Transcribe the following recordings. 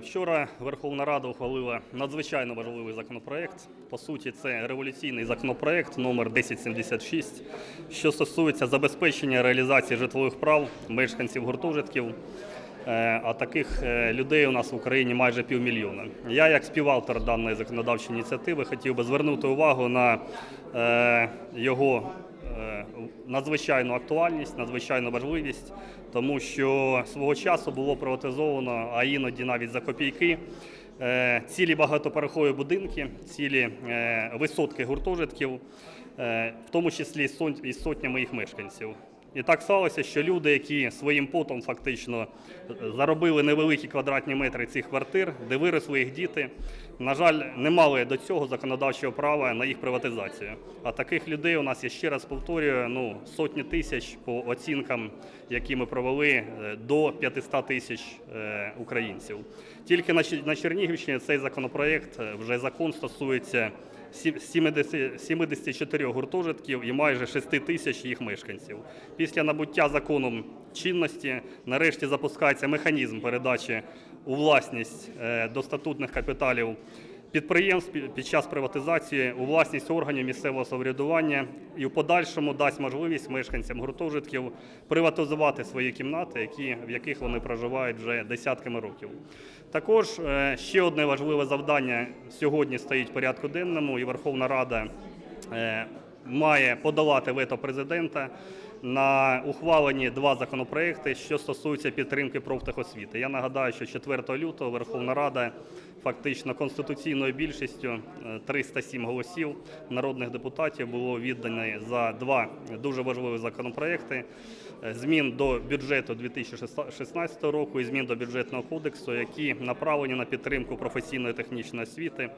Вчора Верховна Рада ухвалила надзвичайно важливий законопроект. По суті, це революційний законопроект номер 1076, що стосується забезпечення реалізації житлових прав мешканців гуртожитків. Е, А таких е, людей у нас в Україні майже півмільйона. Я, як співавтор даної законодавчої ініціативи, хотів би звернути увагу на е, його надзвичайну актуальність, надзвичайну важливість, тому що свого часу було приватизовано, а іноді навіть за копійки. е, Цілі багатоповерхові будинки, цілі е, висотки гуртожитків, е, в тому числі і сотнями їх мешканців. І так сталося, що люди, які своїм потом фактично е, заробили невеликі квадратні метри цих квартир, де виросли їх діти, на жаль, не мали до цього законодавчого права на їх приватизацію. А таких людей у нас, я ще раз повторюю, ну, сотні тисяч по оцінкам, які ми провели, е, до 500 тисяч е, українців. Тільки на Чернігівщині цей законопроект, вже закон стосується сі- 70 74 гуртожитків і майже 6 тисяч їх мешканців. Після набуття законом чинності нарешті запускається механізм передачі у власність е, до статутних капіталів підприємств під час приватизації у власність органів місцевого самоврядування і в подальшому дасть можливість мешканцям гуртожитків приватизувати свої кімнати, які, в яких вони проживають вже десятками років. Також е, ще одне важливе завдання сьогодні стоїть в порядку денному, і Верховна Рада е, має подолати вето президента на ухвалені два законопроекти, що стосуються підтримки профтехосвіти. Я нагадаю, що 4 лютого Верховна Рада фактично конституційною більшістю е, 307 голосів народних депутатів було віддано за два дуже важливі законопроекти е, змін до бюджету 2016 року і змін до бюджетного кодексу, які направлені на підтримку професійної технічної освіти.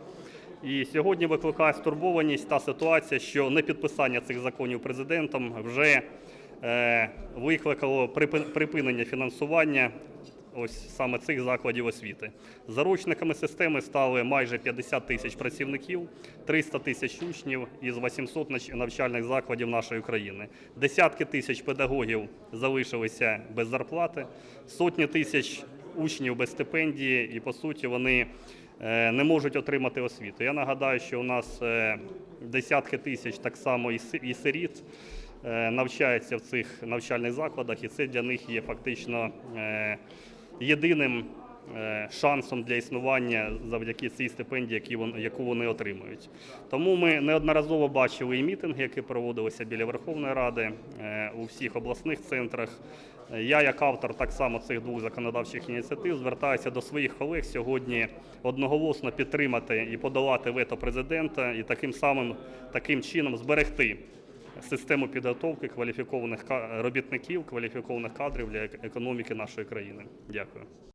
І сьогодні викликає стурбованість та ситуація, що непідписання цих законів президентом вже е, викликало припи- припинення фінансування ось саме цих закладів освіти. Заручниками системи стали майже 50 тисяч працівників, 300 тисяч учнів із 800 навчальних закладів нашої країни. Десятки тисяч педагогів залишилися без зарплати, сотні тисяч учнів без стипендії, і по суті вони не можуть отримати освіту. Я нагадаю, що у нас е, десятки тисяч так само і си- і сиріт навчається навчаються в цих навчальних закладах, і це для них є фактично е, єдиним е, шансом для існування завдяки цій стипендії, яку вони отримують. Тому ми неодноразово бачили і мітинги, які проводилися біля Верховної Ради е, у всіх обласних центрах. Е, Я, як автор так само цих двох законодавчих ініціатив, звертаюся до своїх колег сьогодні одноголосно підтримати і подолати вето президента, і таким самим таким чином зберегти систему підготовки кваліфікованих робітників, кваліфікованих кадрів для економіки нашої країни. Дякую.